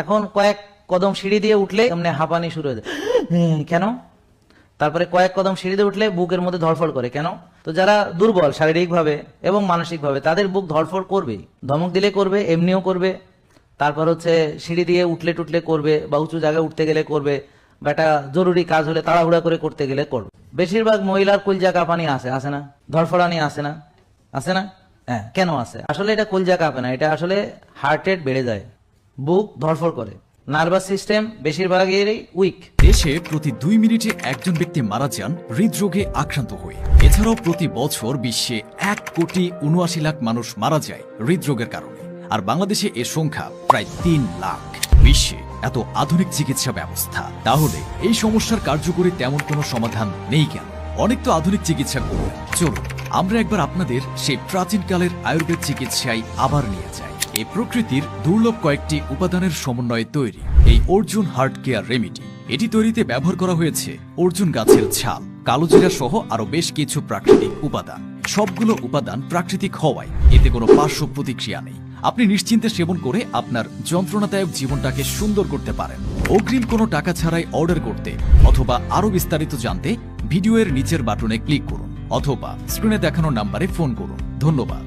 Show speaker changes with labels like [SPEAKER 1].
[SPEAKER 1] এখন কয়েক কদম সিঁড়ি দিয়ে উঠলে এমনি হাঁপানি শুরু হয়ে যায়। কেন? তারপরে কয়েক কদম সিঁড়ি দিয়ে উঠলে বুকের মধ্যে ধরফড় করে। কেন? তো যারা দুর্বল শারীরিকভাবে এবং মানসিকভাবে, তাদের বুক ধরফড় করবেই ধমক দিলে করবে, এমনিও করবে। তারপর হচ্ছে সিঁড়ি দিয়ে উঠলে টুটলে করবে বা উঁচু জায়গায় উঠতে গেলে করবে। বা একটা জরুরি কাজ হলে তাড়াহুড়া করে করতে গেলে করবে। বেশিরভাগ মহিলার কলজা কাঁপানি আসে আসে না? ধরফড়ানি আসে না? আসে না? হ্যাঁ কেন আসে আসলে এটা কলজা কাঁপে না, এটা আসলে হার্ট রেট বেড়ে যায়। বুক ধরফড় করে। নার্ভাস সিস্টেম বেশিরভাগেরই উইক।
[SPEAKER 2] দেশে প্রতি দুই মিনিটে একজন ব্যক্তি মারা যান, হৃদরোগে আক্রান্ত হয়ে। এছাড়াও প্রতি বছর বিশ্বে এক কোটি উনআশি লাখ মানুষ মারা যায় হৃদরোগের কারণে। আর বাংলাদেশে এর সংখ্যা প্রায় তিন লাখ। বিশ্বে এত আধুনিক চিকিৎসা ব্যবস্থা। তাহলে এই সমস্যার কার্যকরী তেমন কোনো সমাধান নেই কেন? অনেক তো আধুনিক চিকিৎসা করবে চলুন, আমরা একবার আপনাদের সেই প্রাচীনকালের আয়ুর্বেদ চিকিৎসায় আবার নিয়ে যাই। এই প্রকৃতির দুর্লভ কয়েকটি উপাদানের সমন্বয়ে তৈরি। এই অর্জুন হার্ট কেয়ার রেমিডি। এটি তৈরিতে ব্যবহার করা হয়েছে অর্জুন গাছের ছাল কালোজিরা সহ আরও বেশ কিছু প্রাকৃতিক উপাদান। সবগুলো উপাদান প্রাকৃতিক হওয়ায় এতে কোনো পার্শ্ব প্রতিক্রিয়া নেই। আপনি নিশ্চিন্তে সেবন করে আপনার যন্ত্রণাদায়ক জীবনটাকে সুন্দর করতে পারেন। অগ্রিম কোনো টাকা ছাড়াই অর্ডার করতে অথবা আরও বিস্তারিত জানতে ভিডিওর নিচের বাটনে ক্লিক করুন অথবা স্ক্রিনে দেখানো নাম্বারে ফোন করুন। ধন্যবাদ।